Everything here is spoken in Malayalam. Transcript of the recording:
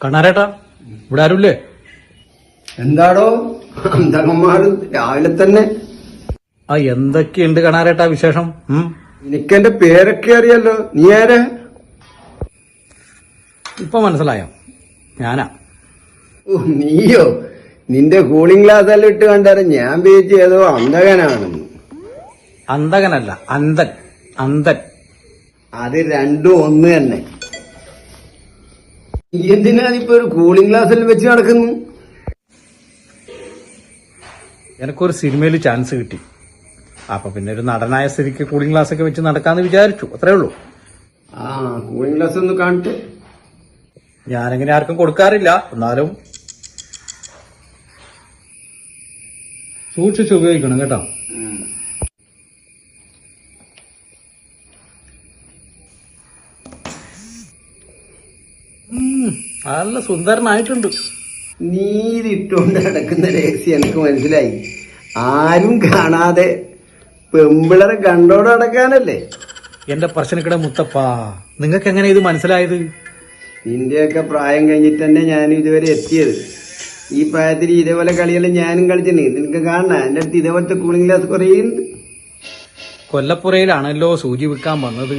കണ്ണാരേട്ടാ ഇവിടെ ആരുമില്ലേ? എന്താടോ? അന്തകന്മാര് രാവിലെ തന്നെ. ആ എന്തൊക്കെയുണ്ട് കണാരേട്ടാ വിശേഷം? എനിക്കെന്റെ പേരൊക്കെ അറിയാലോ. നീ ആരാ? ഇപ്പൊ മനസ്സിലായോ? ഞാനാ. ഓ, നീയോ? നിന്റെ കൂളിംഗ് ഗ്ലാസ് എല്ലാം ഇട്ട് കണ്ടാലും ഞാൻ പേജ് ഏതോ അന്തകനാണെന്ന് അന്തകനല്ല അന്തൻ അന്തൻ അത് രണ്ടും ഒന്ന് തന്നെ. എന്തിനാ ഇപ്പൊ ഒരു കൂളിംഗ് ഗ്ലാസ്സിൽ വെച്ച് നടക്കുന്നു? എനിക്കൊരു സിനിമയിൽ ചാൻസ് കിട്ടി. അപ്പൊ പിന്നെ ഒരു നടനായ സ്ഥിതിക്ക് കൂളിംഗ് ഗ്ലാസ് ഒക്കെ വെച്ച് നടക്കാന്ന് വിചാരിച്ചു. അത്രേ ഉള്ളൂ. ആ കൂളിംഗ് ഗ്ലാസ് ഒന്ന് കാണിട്ട് ഞാനങ്ങനെ ആർക്കും കൊടുക്കാറില്ല. എന്നാലും സൂക്ഷിച്ച് ഉപയോഗിക്കണം കേട്ടോ. നല്ല സുന്ദരനായിട്ടുണ്ട്. നീ ഇതിട്ടുകൊണ്ട് നടക്കുന്ന രഹസ്യം എനിക്ക് മനസ്സിലായി. ആരും കാണാതെ പെമ്പിളറെ കണ്ടോടെ നടക്കാനല്ലേ? എന്റെ പ്രശ്നക്കിട മുത്തപ്പാ നിങ്ങൾക്ക് എങ്ങനെ ഇത് മനസ്സിലായത്? ഇന്ത്യയൊക്കെ പ്രായം കഴിഞ്ഞിട്ട് തന്നെ ഞാൻ ഇതുവരെ എത്തിയത്. ഈ പ്രായത്തിൽ ഇതേപോലെ കളിയെല്ലാം ഞാനും കളിച്ചിട്ടുണ്ട്. നിനക്ക് കാണണ? എന്റെ അടുത്ത് ഇതേപോലത്തെ കൂളിംഗ് ഗ്ലാസ് കുറേ ഉണ്ട് കൊല്ലപ്പുറയിലാണല്ലോ സൂചി വിൽക്കാൻ വന്നത്.